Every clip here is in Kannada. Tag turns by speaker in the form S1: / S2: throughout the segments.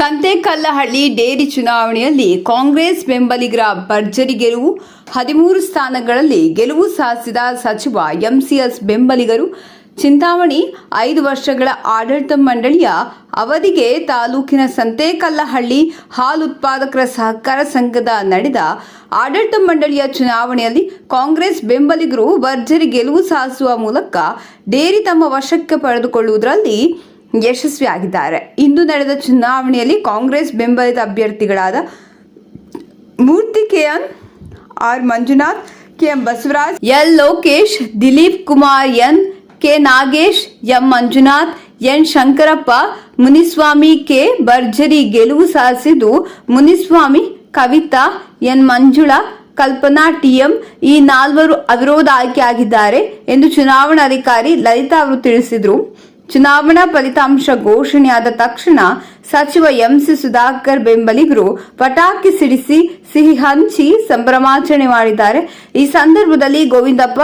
S1: ಸಂತೆಕಲ್ಲಹಳ್ಳಿ ಡೇರಿ ಚುನಾವಣೆಯಲ್ಲಿ ಕಾಂಗ್ರೆಸ್ ಬೆಂಬಲಿಗರ ಭರ್ಜರಿ ಗೆಲುವು. ಹದಿಮೂರು ಸ್ಥಾನಗಳಲ್ಲಿ ಗೆಲುವು ಸಾಧಿಸಿದ ಸಚಿವ ಎಂಸಿಎಸ್ ಬೆಂಬಲಿಗರು. ಚಿಂತಾಮಣಿ, ಐದು ವರ್ಷಗಳ ಆಡಳಿತ ಮಂಡಳಿಯ ಅವಧಿಗೆ ತಾಲೂಕಿನ ಸಂತೆಕಲ್ಲಹಳ್ಳಿ ಹಾಲು ಉತ್ಪಾದಕರ ಸಹಕಾರ ಸಂಘದ ನಡೆದ ಆಡಳಿತ ಮಂಡಳಿಯ ಚುನಾವಣೆಯಲ್ಲಿ ಕಾಂಗ್ರೆಸ್ ಬೆಂಬಲಿಗರು ಭರ್ಜರಿ ಗೆಲುವು ಸಾಧಿಸುವ ಮೂಲಕ ಡೇರಿ ತಮ್ಮ ವಶಕ್ಕೆ ಪಡೆದುಕೊಳ್ಳುವುದರಲ್ಲಿ ಯಶಸ್ವಿಯಾಗಿದ್ದಾರೆ. ಇಂದು ನಡೆದ ಚುನಾವಣೆಯಲ್ಲಿ ಕಾಂಗ್ರೆಸ್ ಬೆಂಬಲಿತ ಅಭ್ಯರ್ಥಿಗಳಾದ Murthy K N R. Manjunath K M Basavaraj, L. Lokesh, Dilip Kumar, N. K. Nagesh, M. Manjunath, N. Shankarappa, Muniswamy K. ಭರ್ಜರಿ ಗೆಲುವು ಸಾಧಿಸಿದ್ದು Muniswamy, Kavitha, N. Manjula, Kalpana, T M ಈ ನಾಲ್ವರು ಅವಿರೋಧ ಆಯ್ಕೆಯಾಗಿದ್ದಾರೆ ಎಂದು ಚುನಾವಣಾಧಿಕಾರಿ ಲಲಿತಾ ಅವರು ತಿಳಿಸಿದರು. ಚುನಾವಣಾ ಫಲಿತಾಂಶ ಘೋಷಣೆಯಾದ ತಕ್ಷಣ ಸಚಿವ ಎಂಸಿ ಸುಧಾಕರ್ ಬೆಂಬಲಿಗರು ಪಟಾಕಿ ಸಿಡಿಸಿ ಸಿಹಿ ಹಂಚಿ ಸಂಭ್ರಮಾಚರಣೆ ಮಾಡಿದ್ದಾರೆ. ಈ ಸಂದರ್ಭದಲ್ಲಿ ಗೋವಿಂದಪ್ಪ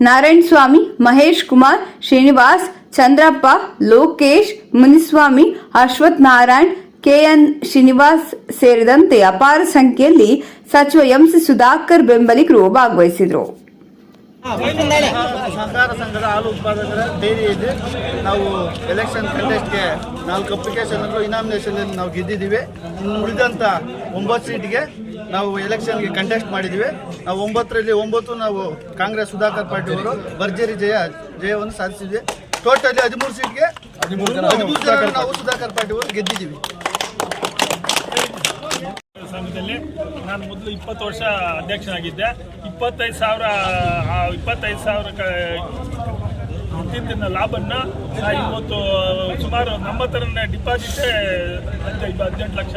S1: ನಾರಾಯಣ ಸ್ವಾಮಿ ಮಹೇಶ್ ಕುಮಾರ್, ಶ್ರೀನಿವಾಸ್, ಚಂದ್ರಪ್ಪ, ಲೋಕೇಶ್, ಮುನಿಸ್ವಾಮಿ, ಅಶ್ವಥ್ ನಾರಾಯಣ್, ಕೆಎನ್ ಶ್ರೀನಿವಾಸ್ ಸೇರಿದಂತೆ ಅಪಾರ ಸಂಖ್ಯೆಯಲ್ಲಿ ಸಚಿವ ಎಂಸಿ ಸುಧಾಕರ್ ಬೆಂಬಲಿಗರು ಭಾಗವಹಿಸಿದರು.
S2: ಸಹಕಾರ ಸಂಘದ ಹಾಲು ಉತ್ಪಾದಕರ ಇದೆ. ನಾವು ಎಲೆಕ್ಷನ್ ಕಂಟೆಸ್ಟ್ಗೆ ನಾಲ್ಕು ಅಪ್ಲಿಕೇಶನ್ಗಳು ಇನಾಮಿನೇಷನ್ ನಾವು ಗೆದ್ದಿದ್ದೀವಿ. ಇನ್ನು ಉಳಿದಂಥ ಒಂಬತ್ತು ಸೀಟ್ಗೆ ನಾವು ಎಲೆಕ್ಷನ್ಗೆ ಕಂಟೆಸ್ಟ್ ಮಾಡಿದ್ದೀವಿ. ನಾವು ಒಂಬತ್ತರಲ್ಲಿ ಒಂಬತ್ತು ನಾವು ಕಾಂಗ್ರೆಸ್ ಸುಧಾಕರ್ ಪಾರ್ಟಿ ಅವರು ಭರ್ಜರಿ ಜಯ ಜಯವನ್ನು ಸಾಧಿಸಿದ್ವಿ. ಟೋಟಲಿ ಹದಿಮೂರು ಸೀಟ್ಗೆ ಹದಿಮೂರು ಜನ. ನಾವು ಸುಧಾಕರ್ ಪಾರ್ಟಿ ಅವರು ಗೆದ್ದಿದ್ದೀವಿ.
S3: ಸಂಘದಲ್ಲಿ ನಾನು ಮೊದಲು ಇಪ್ಪತ್ತು ವರ್ಷ ಅಧ್ಯಕ್ಷನಾಗಿದ್ದೆ. ಇಪ್ಪತ್ತೈದು ಸಾವಿರ ಇಪ್ಪತ್ತೈದು ಸಾವಿರ ತಿಂದಿನ ಲಾಭನ್ನ ನಾ ಇವತ್ತು ಸುಮಾರು ನಮ್ಮ ಡಿಪಾಸಿಟೇ ಡಿಪಾಸಿಟ್ ಹದಿನೆಂಟು ಲಕ್ಷ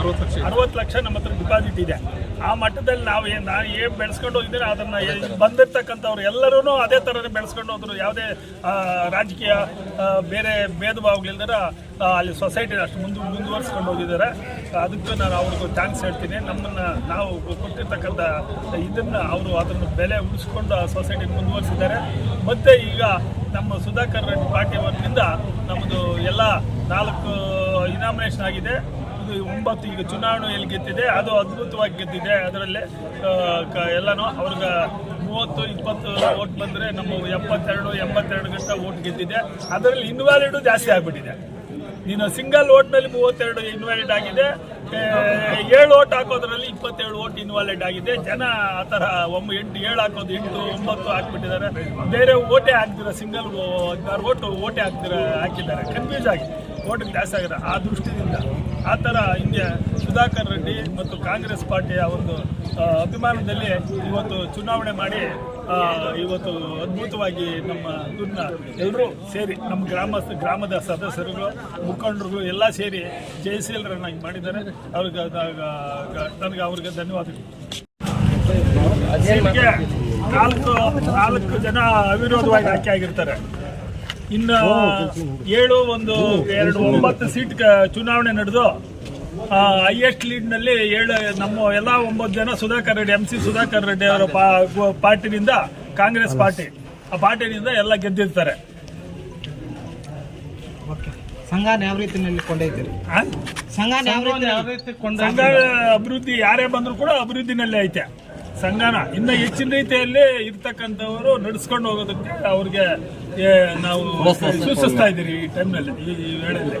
S3: ಅರವತ್ತು ಲಕ್ಷ. ಅರವತ್ತು ಲಕ್ಷ ನಮ್ಮ ಹತ್ರ ಡಿಪಾಸಿಟ್ ಇದೆ. ಆ ಮಟ್ಟದಲ್ಲಿ ನಾವು ಏನು ನಾನು ಏನು ಬೆಳೆಸ್ಕೊಂಡು ಹೋಗಿದ್ದೀನಿ ಅದನ್ನ ಬಂದಿರ್ತಕ್ಕಂಥವ್ರು ಎಲ್ಲರೂ ಅದೇ ಥರನೇ ಬೆಳೆಸ್ಕೊಂಡು ಹೋದ್ರು. ಯಾವುದೇ ರಾಜಕೀಯ ಬೇರೆ ಭೇದ ಭಾವಗಳಿಲ್ದರ ಅಲ್ಲಿ ಸೊಸೈಟಿ ಅಷ್ಟು ಮುಂದೆ ಮುಂದುವರ್ಸ್ಕೊಂಡು ಹೋಗಿದ್ದಾರೆ. ಅದಕ್ಕೆ ನಾನು ಅವ್ರಿಗೂ ಥ್ಯಾಂಕ್ಸ್ ಹೇಳ್ತೀನಿ. ನಮ್ಮನ್ನು ನಾವು ಕೊಟ್ಟಿರ್ತಕ್ಕಂಥ ಇದನ್ನ ಅವರು ಅದನ್ನು ಬೆಲೆ ಉಳಿಸ್ಕೊಂಡು ಆ ಸೊಸೈಟಿ ಮುಂದುವರಿಸಿದ್ದಾರೆ. ಮತ್ತೆ ಈಗ ನಮ್ಮ ಸುಧಾಕರ್ ರೆಡ್ಡಿ ಪಾರ್ಟಿ ವತಿಯಿಂದ ನಮ್ಮದು ಎಲ್ಲ ನಾಲ್ಕು ಇನಾಮಿನೇಷನ್ ಆಗಿದೆ. ಒಂಬತ್ತು ಈಗ ಚುನಾವಣೆಯಲ್ಲಿ ಗೆದ್ದಿದೆ, ಅದು ಅದ್ಭುತವಾಗಿ ಗೆದ್ದಿದೆ. ಅದರಲ್ಲೇ ಎಲ್ಲಾನು ಅವ್ರಿಗೆ ಮೂವತ್ತು, ಇಪ್ಪತ್ತು ಓಟ್ ಬಂದರೆ ನಮ್ಮ ಎಪ್ಪತ್ತೆರಡು, ಎಂಬತ್ತೆರಡು ಗಂಟೆ ಓಟ್ ಗೆದ್ದಿದೆ. ಅದರಲ್ಲಿ ಇನ್ವ್ಯಾಲಿಡು ಜಾಸ್ತಿ ಆಗಿಬಿಟ್ಟಿದೆ. ನೀನು ಸಿಂಗಲ್ ಓಟ್ನಲ್ಲಿ ಮೂವತ್ತೆರಡು ಇನ್ವ್ಯಾಲಿಡ್ ಆಗಿದೆ. ಏಳು ಓಟ್ ಹಾಕೋದ್ರಲ್ಲಿ ಇಪ್ಪತ್ತೇಳು ಓಟ್ ಇನ್ವಾಲಿಡ್ ಆಗಿದೆ. ಜನ ಆ ಥರ ಒಮ್ಮೆ ಎಂಟು, ಏಳು ಹಾಕೋದು ಎಂಟು, ಒಂಬತ್ತು ಹಾಕ್ಬಿಟ್ಟಿದ್ದಾರೆ. ಬೇರೆ ಓಟೆ ಹಾಕ್ದಿರ ಸಿಂಗಲ್ ಹದಿನಾರು ಓಟು ಓಟೆ ಹಾಕ್ದಿರ, ಹಾಕಿದ್ದಾರೆ. ಕನ್ಫ್ಯೂಸ್ ಆಗಿ ಓಟ್ ಜಾಸ್ತಿ ಆಗಿದೆ. ಆ ದೃಷ್ಟಿಯಿಂದ ಆ ಥರ ಹಿಂಗೆ ಸುಧಾಕರ್ ರೆಡ್ಡಿ ಮತ್ತು ಕಾಂಗ್ರೆಸ್ ಪಾರ್ಟಿಯ ಒಂದು ಅಭಿಮಾನದಲ್ಲಿ ಇವತ್ತು ಚುನಾವಣೆ ಮಾಡಿ ಇವತ್ತು ಅದ್ಭುತವಾಗಿ ನಮ್ಮ ಇದನ್ನ ಎಲ್ಲರೂ ಸೇರಿ, ನಮ್ಮ ಗ್ರಾಮಸ್ಥ, ಗ್ರಾಮದ ಸದಸ್ಯರುಗಳು, ಮುಖಂಡರುಗಳು ಎಲ್ಲ ಸೇರಿ ಜಯಶೀಲರನ್ನಾಗಿ ಮಾಡಿದ್ದಾರೆ. ಅವ್ರಿಗೆ ನನಗೆ ಅವ್ರಿಗೆ ಧನ್ಯವಾದಗಳು. ನಾಲ್ಕು ನಾಲ್ಕು ಜನ ಅವಿರೋಧವಾಗಿ ಆಯ್ಕೆ ಆಗಿರ್ತಾರೆ. ಇನ್ನು ಏಳು ಒಂದು ಎರಡು ಒಂಬತ್ತು ಸೀಟ್ ಚುನಾವಣೆ ನಡೆದು ಹೈಯೆಸ್ಟ್ ಲೀಡ್ನಲ್ಲಿ ಏಳು ನಮ್ಮ ಎಲ್ಲ ಒಂಬತ್ತು ಜನ ಸುಧಾಕರ್ ರೆಡ್ಡಿ ಎಂ ಸಿ ಸುಧಾಕರ್ ರೆಡ್ಡಿ ಅವರ ಪಾ- ಪಾರ್ಟಿನಿಂದ ಕಾಂಗ್ರೆಸ್ ಪಾರ್ಟಿ. ಆ ಪಾರ್ಟಿನಿಂದ ಎಲ್ಲ ಗೆದ್ದಿರ್ತಾರೆ.
S4: ಸಂಘನ ಯಾವ ರೀತಿಯಲ್ಲಿ ಕೊಂಡೊಯ್ತೀರಿ ರೀತಿ
S3: ಸಂಘ ಅಭಿವೃದ್ಧಿ ಯಾರೇ ಬಂದರೂ ಕೂಡ ಅಭಿವೃದ್ಧಿನಲ್ಲೇ ಐತೆ. ಸಂಘನ. ಇನ್ನ ಹೆಚ್ಚಿನ ರೀತಿಯಲ್ಲಿ ಇರ್ತಕ್ಕಂಥವರು ನಡೆಸ್ಕೊಂಡು ಹೋಗೋದಕ್ಕೆ ಅವ್ರಿಗೆ ನಾವು ಸೂಚಿಸ್ತಾ ಇದ್ದೀರಿ ಈ ಟೈಮ್ನಲ್ಲಿ ಈ ಈ ವೇಳೆಯಲ್ಲಿ.